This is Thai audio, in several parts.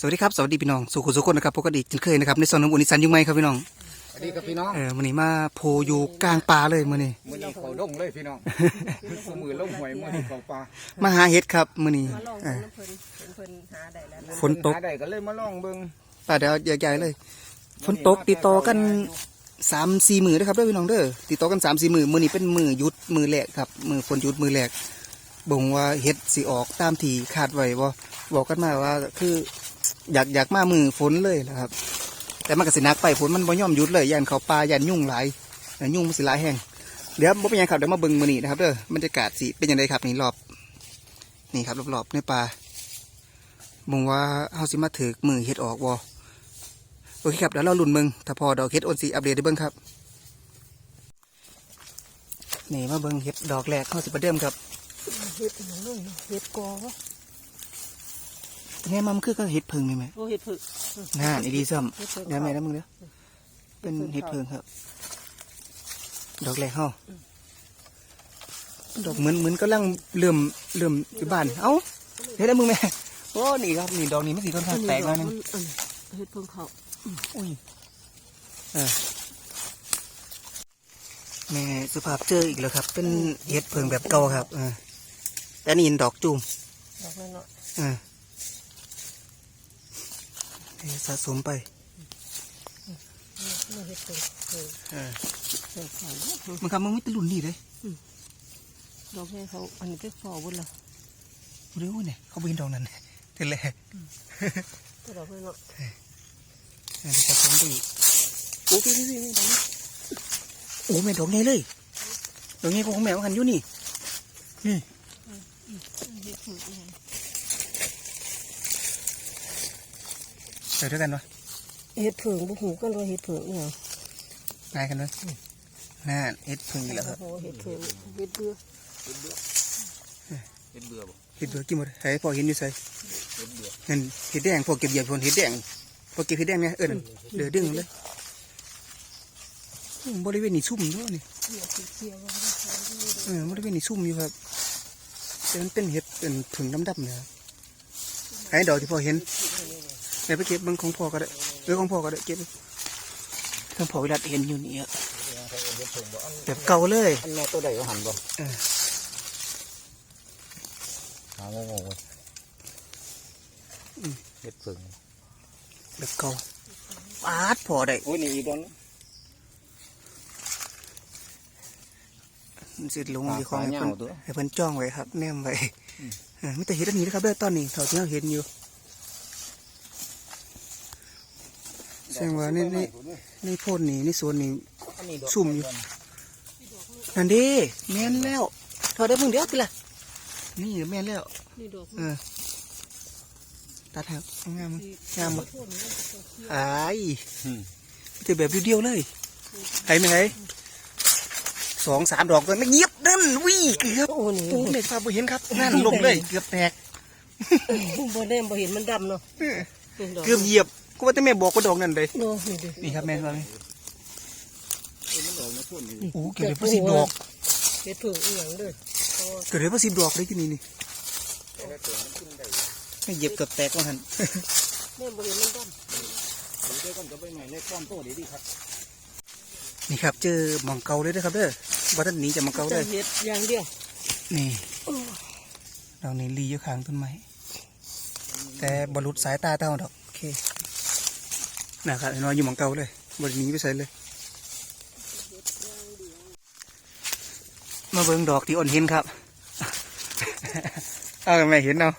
สวัสดีครับสวัสดีพี่น้องสุขุสุขคนนะครับปกติเช่นเคยนะครับในซอนน้ำอุ่นอีสานยุ่งไหมครับพี่น้องสวัสดีครับพี่น้องเออมื้อนี้มาโพอยู่กลางป่าเลยมื้อนี้มือนี้เขาลงเลยพี่น้องมือลงหวยมือนี้เขาปลามาหาเห็ดครับมื้อนี้มาลองเอเพิ่อนน้ำเพิ่นเพิ่นหาได้แล้วนะฝนตกหาได้ก็เลยมาลองเบิ่งป่าเดี๋ยวใหญ่ๆเลยฝนตกติดต่อกันสามสี่มือนะครับเด้อพี่น้องเด้อติดต่อกันสามสี่มือมื้อนี้เป็นมือหยุดมือแรกครับมือฝนหยุดมือแรกบ่งว่าเห็ดสิออกตามที่คาดไว้บ่บอกกันมาว่าคือ อยากอยากมามือฝนเลยนะครับ แต่มันก็สินักไปฝนมันบ่ย่อมหยุดเลยยันเขาปลายันยุ่งหลายยันยุ่งมันสิหลายแห้งเดี๋ยวบ่เป็นยังครับเดี๋ยวมาเบิ่งมือนีนะครับเด้อบรรยากาศสิเป็นยังไงครับนี่รอบ นี่ครับรอบๆในป่าบ่งว่าเฮาสิมาถือมือเฮ็ดออกบ่โอเคครับเดี๋ยวเราลุ้นเบิ่งถ้าพอดอกเฮ็ดโอนสิอัปเดตได้เบิ่งครับนี่มาเบิ่งเฮ็ดดอกแรกเฮาสิประเดิมครับเฮ็ดอีหยังเฮ็ดกอ วะแง่มามันคือก็เฮ็ดเพิงนี่แม่โอ้เฮ็ดผึกน่านี่ดีซ้ำเฮ็ดผึกเดี๋ยวแม่นะมึงเด้อเป็นเห็ดเพิงครับ ดอกแรกเฮาดอกเหมือนเหมือนกำลังเริ่มเริ่มอยู่บ้าน เอ้าเฮ็ดแล้วมึงแม่โอ้นี่ครับนี่ดอกนี้มันสีค่อนข้างแตกแล้วนึงอันเฮ็ดเพิ่งเขาอุ้ยเออแม่สุภาพเจออีกแล้วครับ เป็นเห็ดเพิงแบบเก่าครับ เออแต่นี่เห็นดอกจูมดอกน้อยเออเดี๋ยว สะสมไปมันครับมันไม่ตะลุนนี่เลยดอกให้เขาอันนี้ก็ฟอบุญละเร็วเนี่ยเขาไปเห็นดอกนั้นเท่าแรกก็ดอกน้อยเดี๋ยวจะสมไปโอ้พี่พี่พี่ดอกนี้โอ้แม่ดอกไงเลยดอกไงของแม่กันอยู่นี่นี่ เฮ็ดผึกอีหยังเจอด้วยกันวะเฮ็ดผึ่งบ่หูกันว่าเฮ็ดผึ่งอีหยังนายกันวะน่าเอ็ดพึ่งอีกแล้วครับโอ้เฮ็ดผึ่งเฮ็ดเบื่อเห็นเบื่อบ่เห็ดเบือกินหมดให้พอเห็นอยู่ใส่เห็นเบื่อเงินเห็ดแดงพอเก็บเหยียบพนเห็ดแดงพอเก็บเห็ดแดงเนี่ยเออนั่นเดือดดึงเลยอืมบริเวณนี้ซุ่มด้วยนี่เขียวเขียวๆว่าบ่ได้ใช้ดีเออบริเวณนี้ซุ่มอยู่ครับแต่มันเป็นเห็ดเป็นผึ่งดำๆเนี่ยครับไอ้ดอกที่พอเห็นเดี๋ยวไปเก็บเบางของพ่อก็ได้เออของพ่อก็ได้เก็บของพ่อเวลาเห็นอยู่นี่อะแบบเก่าเลยอันแม่ตัวใดก็หันบ่เออหางงๆเว้ยเห็ดเพิ่งแบบเก่าปาดพอได้โอ้ยนี่อีกดอนมันสิลงปลาที่ของให้ปลาเพิ่นเหงาตัวให้เพิ่นจ้องไว้ครับ แนมไว้เออไม่แต่เห็นอันนี้นะครับเด้อตอนนี้เท่าที่เราเห็นอยู่ สดงว่าในในในโพดนี่ในสวนนี่อันนี้ดอกซุ่มอยู่ นั่นเดิแม่นแล้วถอดได้เพิ่งเดียวติละนี่แม่นแล้ว นี่ดอกเออตัดครับงามมั้ยที่งามมั้ยโทษนี่มันจะเขียวอ้ายอืมแต่แบบเดียวๆเลยไหนไหมไหนสองสามดอกเลยไม่เงียบนั่นวิ่เกือบโอ้นี่โอ้เมฆฟ้าบ่เห็นครับนั่นลงเลยเกือบแตกบ่ได้บ่เห็นมันดำเนาะนี่ดอก เกือบเหยียบ ก็ว่าแต่แม่บอกว่าดอกนั่นเลยเนาะนี่ดินี่ครับแม่ว่าไงเอ้ยมันออกมาพ่นนี่โอ้เกือบเลยพอสิบดอกเฮ็ดผึ่งอีหยังเด้อโอ้เกือบเลยพอสิบดอกเลยที่นี่นี่แต่ละตัวมันขึ้นได้ไม่เหยียบเกือบแตกว่าหันแม่บ่เห็นมันดำถือได้กันก็ไปใหม่ในความโตดีๆครับนี่ครับ เจอหมองเก่าเลยนะครับเด้อว่าท่านหนีจากหมองเก่าจะเลยเฮ็ดอย่างเดียวนี่ดอกนี้ลีอยู่ข้างต้นไม้แต่บรรลุสายตาเต้าดอกโอเค นะครับนอนอยู่หมองเก่าเลยบริหนีไปใส่เลย มาเบิ่งดอกที่อ่อนเห็นครับ เอาแม่เห็นเอา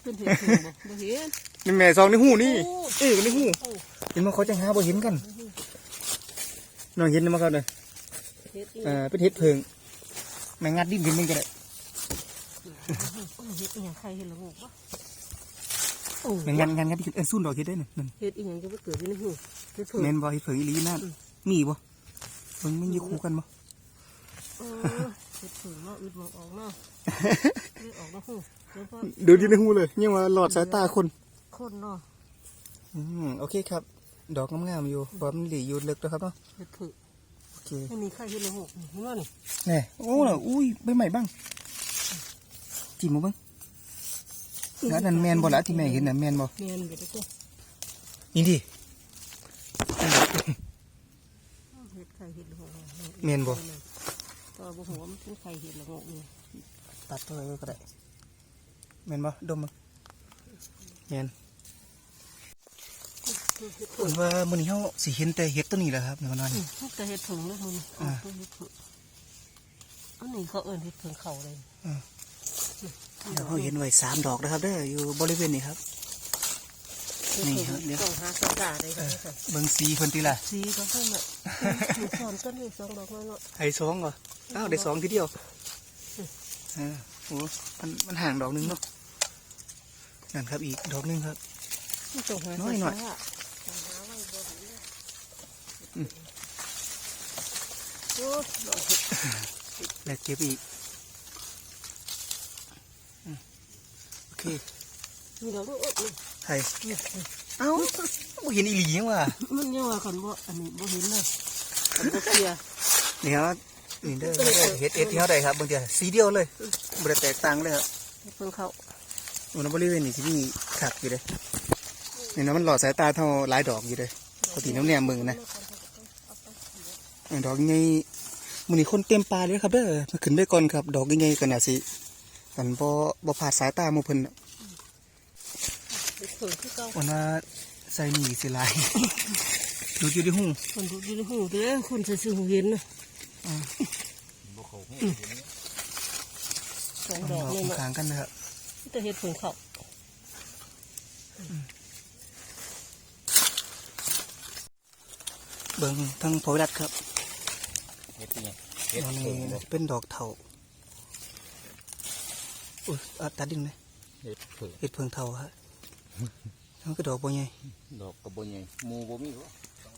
เพิ่นเฮ็ดผึ่งบ่บ่เห็นนี่แม่ซองในหูนี่โอ้เออในหูโอ้เห็นมาเขาจะหาบ่เห็นกันน้องเห็นมาครับเลยเฮ็ดอีเออเป็นเห็ดเพิงแม่งัดดิ้นขึ้นมึงก็ได้เฮ็ดอีหยังใครเฮ็ดละงูบ่โอ้ แม่งัดงัดงัดขึ้นเออซุ่นดอกเห็ดได้หนึ่งนั่นเฮ็ดอีหยังจะบ่เกิดอยู่ในหูเฮ็ดผึ่งแม่นบ่เห็ดเพิงอีหลีนั่นมีบ่เบิ่งมันอยู่คู่กันบ่เออเฮ็ดผึ่งเนาะอึดมันออกเนาะเฮ็ดออกเนาะหูเดี๋ยวพอดูดีในหูเลยยังว่าหลอดสายตาคนคนเนาะอืมโอเคครับ ดอกงามๆอยู่บ่มันหลีอยู่ลึกแล้วครับเนาะเฮ็ดผึ่งโอเคไม่มีใครเฮ็ดละงูเห็นบ่นี่แน่โอ้น่ะอุ้ยใบใหม่บ้างจิ้มมาบ้าง แล้วนั่นแมนบ่ละที่แม่เห็นน่ะแมนบ่แมนอยู่ด้วยนี่ดิเห็ดไข่เห็ดละงกแม่นบ่ตัวบุหัวมันเป็นไข่เห็ดละงกนี่ตัดตัวไว้ก็ได้แมนบ่ดมมั้งแมนเพิ่นว่ามื้อนี้เฮาสิเห็นแต่เห็ดตัวนี้แหละครับในวันนั้นอืมมันจะเห็ดผึ่งเลยมึงอ่าตัวเห็ดผึ่งอันนี้เขาเอิ้นเห็ดผึ่งเขาเลย เดี๋ยวเฮาเห็นไว้สามดอกนะครับเด้ออยู่บริเวณนี้ครับ นี่ครับเดี๋ยว ต้องหาสกาได้ค่ะเบิ่งสีเพิ่นติล่ะสีก็เพิ่งแบบมีสอนต้นนี้สองดอกน้อยเนาะให้สองเหรออ้าวได้สองทีเดียวเออโอ้มันมันห่างดอกหนึงเนาะนั่นครับอีกดอกหนึงครับมันต้องหาน้อยหน่อยสกาต้องหาไโอเคมีดอกลูกเอ้ยให้นี่เอ้าบ่เห็นอีหลียังว่ะมันยังว่ากันว่าอันนี้บ่เห็นเลยอันบ่เคลียร์นี่ครับนี่เด้อเด้อเฮ็ดเอ็ดที่เฮาได้ครับบางทีสีเดียวเลยบ่ได้แตกต่างเลยครับเพิ่งเข้าอุณหบริเวณนี้ที่มีขักอยู่เลยนี่นะมันหลอดสายตาเท่าหลายดอกอยู่เลยปกติน้ำแนมมือนะดอกใหญ่มือนี้คนเต็มปลาเลยครับเด้อมาขึ้นไปก่อนครับ ดอกใหญ่ๆกันน่ะสิ กันบ่บ่ผ่าดสายตาหมู่เพิ่นน่ะเห็ดเพิ่งคือเก่าวันว่าใส่นี่สิหลาย ดูอยู่ที่หูคนดูดีหูเด้อคนใส่ซื้อหูเห็นนะสองดดออกกนี่นะข้างๆกันนะครับแต่เห็ดเพิ่งเข้าเบิ่งทั้งโพดัดครับเฮ็ดเป็นไงดอกนี้เป็นดอกเถา อุ้ยอะตัดดินเลยเฮ็ดเผือกเห็ดเพิงเถาฮะมันก็ดอกบ่ใหญ่ดอกกระบใหญ่หมูบ่มีบ่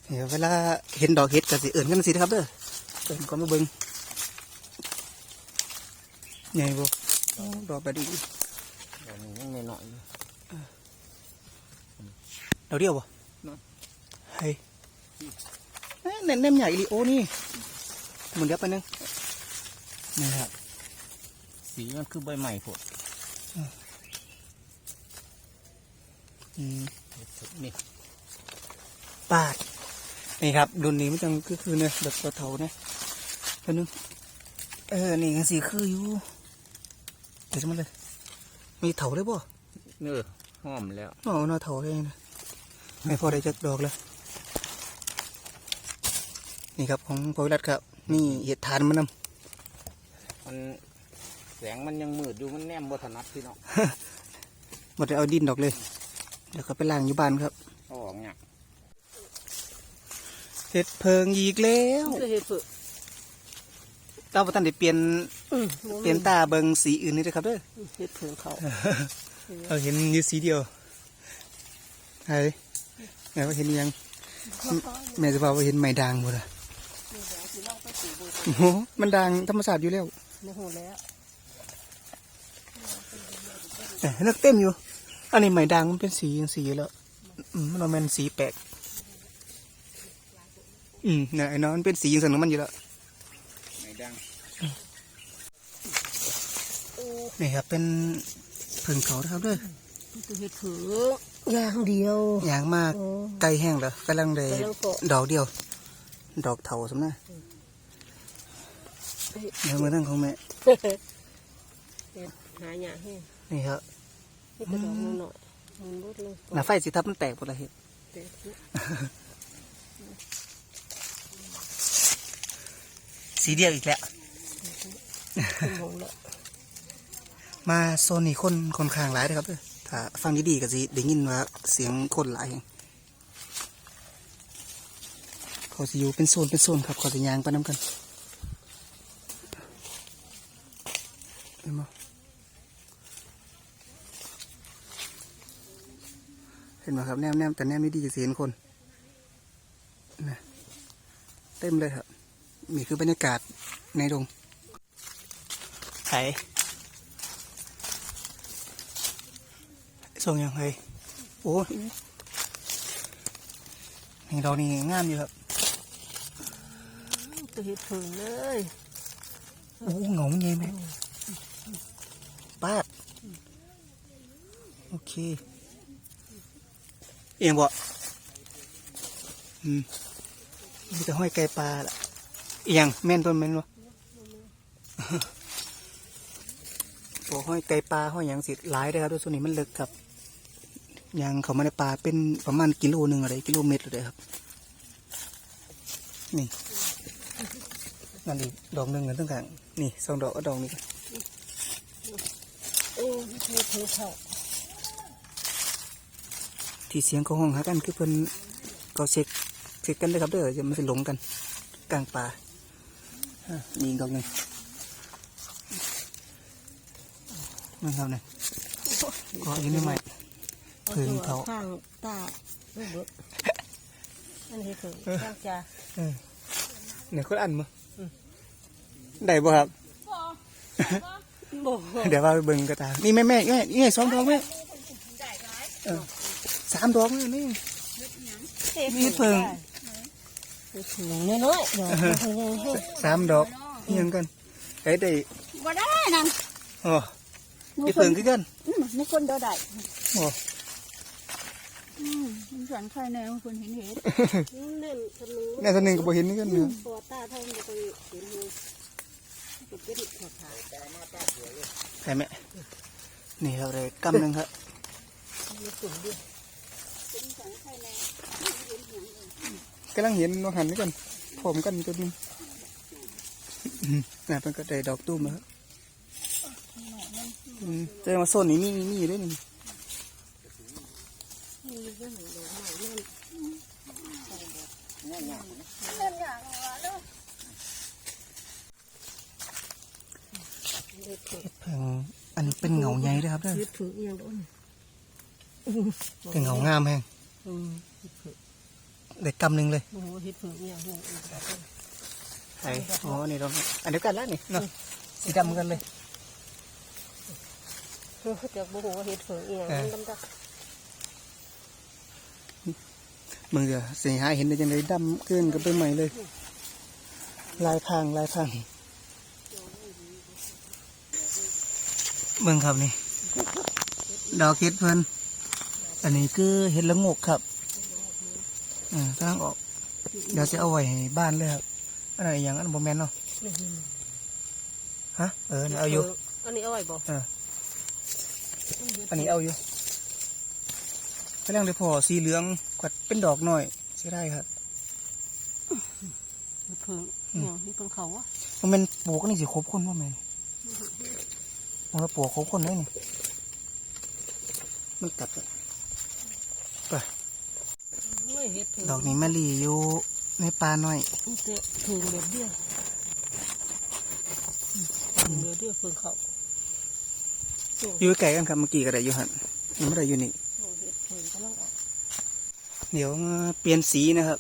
เดี๋ยวเวลาเห็นดอกเห็ดก็สิเอิ่นกันสินะครับเด้อเอิ่นก่อนมาเบิ่งใหญ่บ่โอ้ดอกแบบนี้ดอกนี้ยังน้อยๆอยู่ดอกเดียวบ่น้อยเฮ้ยเอ้ยเน้นเน้มใหญ่อีหลีโอ้นี่หมุนเดี๋ยวไปบนึงนี่ครับ สีมันคือใบใหม่พวกอืมดอือนี่ปาด นี่ครับรุ่นนี้มันจังคือคือเนี่ยแบบกระเถาเนี่ยไปบนึงเออ นี่กันสีคืออยู่เดี๋ยวจะมาเลย มีเถาได้บ่เนื้อหอมแล้วอ๋อน่าเถาได้นะไม่พอได้จักดอกแล้ว นี่ครับของพอวิรัตครับ นี่เห็ดทานมันนมัน แสงมันยังมืดอยู่มันแนมบ่ถนัดพี่น้องำหมดเอาดินดอกเลย เดี๋ยวก็ไปล้างอยู่บ้านครับเอาออกเนี่ยเห็ดเพิงอีกแล้วแต่เห็ดเพิ่งเราประตันได้เปลี่ยนอืมเปลี่ยนตาเบิงสีอื่นนี่ด้วยครับเด้อเห็ดเพิ่งเข้าเราเห็นอยู่สีเดียวไอ้แม่ว่าเห็นยังแม่จะบอกว่าเห็นไม้ด่างหมดอะโอ้โหมันด่างธรรมชาติอยู่แล้วโมโหแล้ว แต่เลือกเต็มอยู่ อันนี้ไม้ด่างมันเป็นสีอย่างสีแล้วอืมมันเป็นสีแปลก อืมเนี่ยไอ้น้องมันเป็นสีอย่างสันของมันอยู่แล้วไม่ดังนี่ครับเป็นผึ่งเขานะครับเด้อแต่เห็ดเพิ่งอย่างเดียวอย่างมากโอ้ไก่แห้งแล้วกำลังได้กำลังเกาะดอกเดียว ดอกเถาสำนะเดี๋ยวมือทั้งของแม่เห็ดหาหยาให้นี่ครับเห็ดกระดอกมันหน่อยมันลดเลยหน้าไฟสิทับมันแตกหมดเลยเห็ดเด็ดสีเดียวอีกแล้วเป็นหงละมาโซนนี้คนคนข้างหลายนะครับเด้อถ้าฟังดีๆก็สิได้ยินว่าเสียงคนหลายแห่งเขาสิอยู่เป็นโซนเป็นโซนครับเขาสิยางไปน้ำกันเห็นบ่เห็นไหมครับแนมแนมแต่แนมไม่ดีจะเสียนคนนะเต็มเลยครับนี่คือบรรยากาศในดงไถส่งยังไงโอ้ยนี่ดอกนี่งามอยู่ครับแต่เห็ดเพิ่งเลยโอ้เหงามันใหญ่ไหมป้าดเค เอียงบ่อืมมีแต่ห้อยไก่ปลาล่ะเอียงแม่นต้นแม่นบ่โอ้ห้อยไก่ปลาห้อยหยังสิหลายเลยครับด้วยส่วนนี้มันเลึกครับยางเขามาในปลาเป็นประมาณกิโลหนึ่งอะไรกิโลเมตรเลยครับ นี่นั่นอีกดอกหนึ่งกันตั้งกลางนี่สองดอกก็ดอกนี้โอ้ยเธอเธอเข้า ที่เสียงเขาห้องหากันคือเพิ่นก็เช็คเช็คกันเลยครับเด้อจะมันสิหลงกัน กลางป่าอะนี่อีกดอกหนึ่งนั่นครับเนี่ยก็อยืนไม่ใหม่เพิ่งเขาข้างตาลูกเบิดอันนี้เพิ่งข้างจ้าเนี่ยคนอันมั้ได้บ่ครับบอกเดี๋ยวว่าไปเบิ่งกระตานี่แม่แม่แม่นี่สองดอกแม่เออสามดอกแม่นี่มีเพิ่งเพิ่งน้อยๆเดี๋ยวเพิ่งเพิ่งสามดอกนี่ยังกันไอ้ได้บ่ได้นั่นอ๋อพี่เพิ่งคือกันอืมไม่คนเดียวได้อ๋ออืมมันสวนใครแนวคนเห็นเห็ดเล่นสนุกแน่ตัวหนึ่งก็บ่เห็นนี่กันเนาะตัวตาเท่านี้ก็เห็นเลยก็เป็นขอดขาใช่ไหมนี่เราเลยกำหนึ่งครับมีตุ่มด้วย กำลังเห็นน้องหันนี่กันผมกันตัวนึงอืมน่ะเป็นก็ได้ดอกตุ้มแล้วเจอมาโซนนี้มีมีอยู่ด้วยนี่เพิ่งอันนี้เป็นเหงาใหญ่ด้วยครับเด้อ แต่เหงางามแฮงอืมเฮ็ดเพิ่งได้กำหนึ่งเลยโอ้โหเฮ็ดเพิ่งเอียงโอ้โหไอ้อ๋อนี่เราอันเดียวกันแล้วนี่เนาะสีดำกันเลยเพิ่งจะบอกว่าเฮ็ดเพิ่งเอียงมันดำมึงจะเสียหายเห็นได้ยังไงดำเกินกับใบใหม่เลย ลายพรางลายพรางเบิ่งครับนี่ ดอกเห็ดเพิ่น อันนี้คือเห็ดละโงกครับอ่าทางออก เดี๋ยวจะเอาไว้ให้บ้านเลยครับ อันไหนอย่างอันบอแมนเนาะๆฮะ เออ เอาอยู่ อันนี้เอาไว้บ่เอออันนี้เอาอยู่กำลังได้พอสีเหลืองกวัดเป็นดอกหน่อยใช่ได้ครับเฮ็ดเพิ่งเอียงนี่เพิ่งเขาวะมันเป็นปลูกนี่สิครบคนว่าแม่นมันว่าปลูกครบคนเลยนี่มันกัดอะไปเฮ้ ยเฮ็ดเพิ่งดอกนี้แมลี่อยู่ในป่าหน่อยมันจะเพิ่งแบบเดียวเพิ่งแบบเดียวเพิ่งเขาอยู่ไกลกันครับเมื่อกี้ก็ได้อยู่หันยังไม่ได้อยู่นี่โอ้เฮ็ดเพิ่งกำลังออกเดี๋ยวมาเปลี่ยนสีนะครับ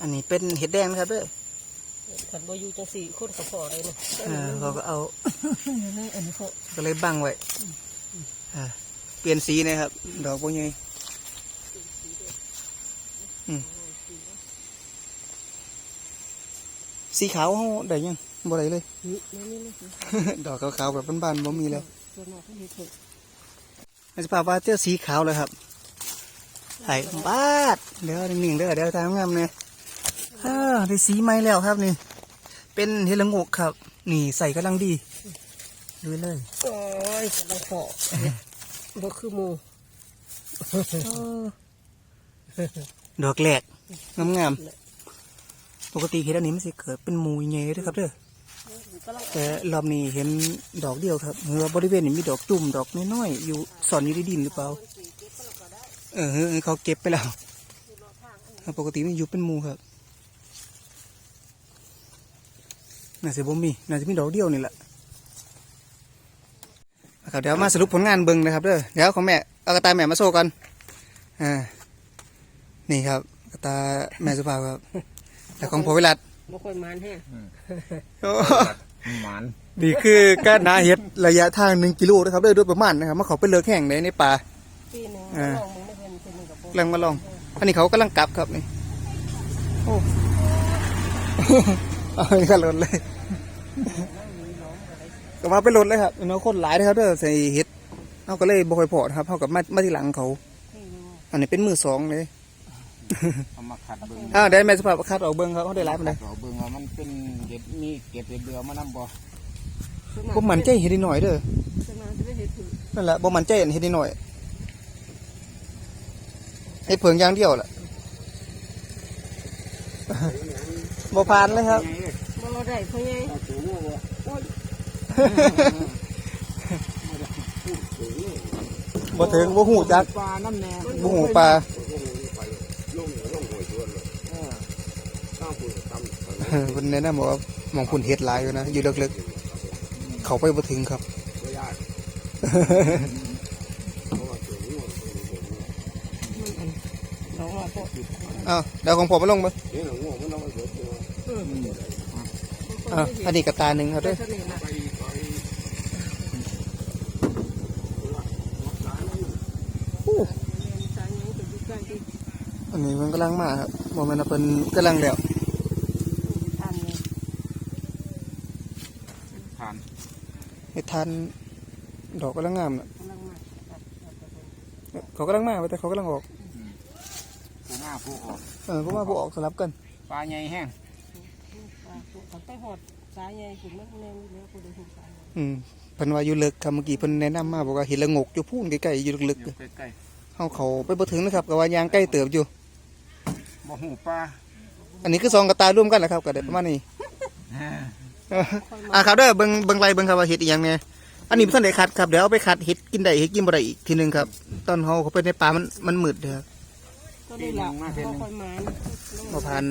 อันนี้เป็นเห็ดแดงนะครับเด้อขันบ่อยู่จังสี่คนก็พอได้เนาะเออเขาก็เอาอันนี้อันนี้พอก็เลยบังไว้อ่าเปลี่ยนสีนะครับ ดอกพวกนี้อืม สีขาวเขาได้ยังบ่ได้เลยนี่นี่นี่ดอกขาวๆแบบบ้านๆบ่มีแล้วส่วนมากเขาเฮ็ดเพิ่งอาจจะพาว่าเจ้าสีขาวเลยครับไห้บาดเดี๋ยวนิ่งๆเด้อเดี๋ยวทางงามเนี่ยอ่าได้สีใหม่แล้วครับนี่ เป็นเฮดละโงกครับ นี่ใส่กำลังดีดูเลยโอ้ยกำลังพอบ่คือหมู่ ดอกแหลกงามๆปกติเห็ดอันนี้มันสิเกิดเป็นหมูใหญ่ด้วยครับเด้อกำลังแต่รอบนี้เห็นดอกเดียวครับเหือบริเวณนี้มีดอกจุ่มดอกน้อยๆอยู่ซ่อนอยู่ในดินหรือเปล่า เออเฮ้ยเขาเก็บไปแล้วปกติมันอยู่เป็นหมูครับน่าจะบ่มีน่าจะมีดอกเดียวนี่แหละครับเดี๋ยวมาสรุปผลงานเบิ่งนะครับเด้อเดี๋ยวของแม่เอากระตายแม่มาโซ่กันอ่า นี่ครับกระตายแม่สุภาพครับ แต่ของผมเวลาบ่ค่อยมานแฮงหมันนี่คือการนาเฮ็ดระยะทางหนึ่งกิโลนะครับเด้อโดยประมาณนะครับมาเขาไปเลือกแห่งในในป่าปีหนึงอ่าลองมึงไม่เห็นเป็นกับบ่กำลังมาลอง อันนี้เขากำลังกลับครับนี่โอ้เอาไปกันรถเลยก็มาเป็นรถเลยครับเนาะคนหลายเลยครับเด้อใส่เห็ดเขาก็เลยบ่ค่อยพอนะครับเขากับมามาที่หลังเขานี่เลยว่าอันนี้เป็นมือสองเลย เอามาขัดเบิ่งอ้าวได้แม่สภาพคัดออกเบิ้งเขาเขาได้ร้ายปานใดเราเบิ่งว่ามันเป็นเห็ดมีเก็บเห็ดเดือมานำบ่บ่มั่นใจเฮ็ดนิดหน่อยเด้อจะมาจะได้เห็ดผืนนั่นแหละบ่มั่นใจอันเฮ็ดนิดหน่อยเฮ็ดเพิงอย่างเดียวล่ะบ่ผ่านเลยครับ บ่ได้เพราะไงบ่ถึงบ่หูจักปลาน้ำแหน่บ่หูปลา เออเพิ่นแนะนำบอกว่ามองคุณเฮ็ดหลายอยู่นะ อยู่ลึกๆ เขาไปบ่ถึงครับเราว่าพวกอ้าวเดี๋ยวของผมมาลงมาอ้าวอันนี้กระตาหนึ่งครับด้อเสน่ห์นะสายยังถึงใกล้ที่อันนี้มันกำลังมาครับบ่แม่นว่าเพิ่นกำลังแล้ว ทานเลย ผ่าน เฮ็ดทันดอกกำลังงามน่ะกำลังมาตัดตัดตัดเขากำลังมาแต่เขากำลังออกผู้มาผู้ออกเออเพราะว่าผู้ออกสลับกันปลาใหญ่แห้งปลาเขาไปหอดสายใหญ่ขึ้นมากแน่แล้วกูได้หูสายอืมเพิ่นว่าอยู่ลึกครับเมื่อกี้เพิ่นแนะนำมาบอกว่าเห็นละงกอยู่พูนใกล้ๆอยู่ลึกอยู่ใกล้ๆเฮาเขาไปบ่ถึงนะครับก็ว่ายางใกล้เติบอยู่ๆบ่หูปลาอันนี้คือสองกระตาร่วมกันแหละครับก็ได้ประมาณนี้เอออะครับเด้อเบิ่งเบิ่งไรเบิ่งครับว่าเห็ดอีหยังแน่อันนี้เพิ่นได้คัดครับเดี๋ยวเอาไปคัดเห็ดกินได้เห็ดกินบ่ได้อีกทีหนึงครับ ตอนเฮาเข้าไปในป่ามันมันมืดเด้อครับก็ได้หลับก็ค่อยมาบ่พัน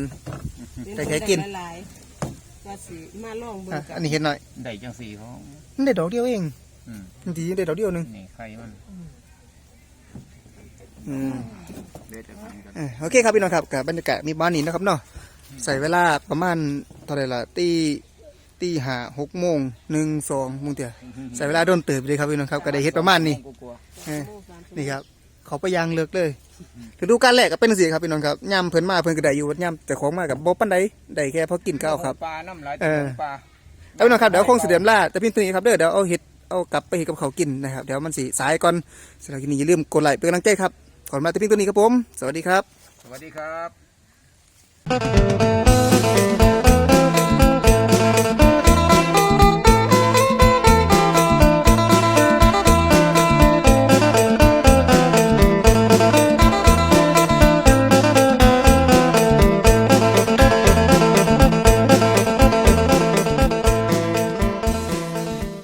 แต่แค่กิน หลายๆก็สิมาลองเบิ่งอะกัอันนี้เห็ดหน่อยได้จังสี่เขามันได้ดอกเดียวเองอืมดีได้ดอกเดียวหนึงนี่ไข่มันอืม เด็ดจะกันกันเออโอเคครับพี่น้องครับกับบรรยากาศมีบ้านนี้นะครับเนาะใส่เวลาประมาณเท่าไหร่ล่ะตี ตีห้าหกโมงหนึ่งสองโมงเตียใส่เวลาโดนเติบเลยครับพี่น้องครับก็ได้เห็ดประมาณนี้กลัวเออนี่ครับเขาไปยางเลิกเลยฤดูกาลแรกก็เป็นสิครับพี่น้องครับย่ำเพิ่นมาเพิ่นก็ได้อยู่ย่ำแต่ของมากับบ่ปานใดได้แค่พอกินข้าวครับปลาน้ำลายเออปลาแล้วพี่น้องครับเดี๋ยวคงสิเดียมล่าแต่พี่ตัวนี้ครับเด้อเดี๋ยวเอาเห็ดเอากลับไปเฮ็ดกับเขาวกินนะครับเดี๋ยวมันสิสายก่อนสำหรับคลิปนี้อย่าลืมกดไลค์เป็นกำลังใจครับขอบคุณมากแต่พี่ตัวนี้ครับผม สวัสดีครับ สวัสดีครับ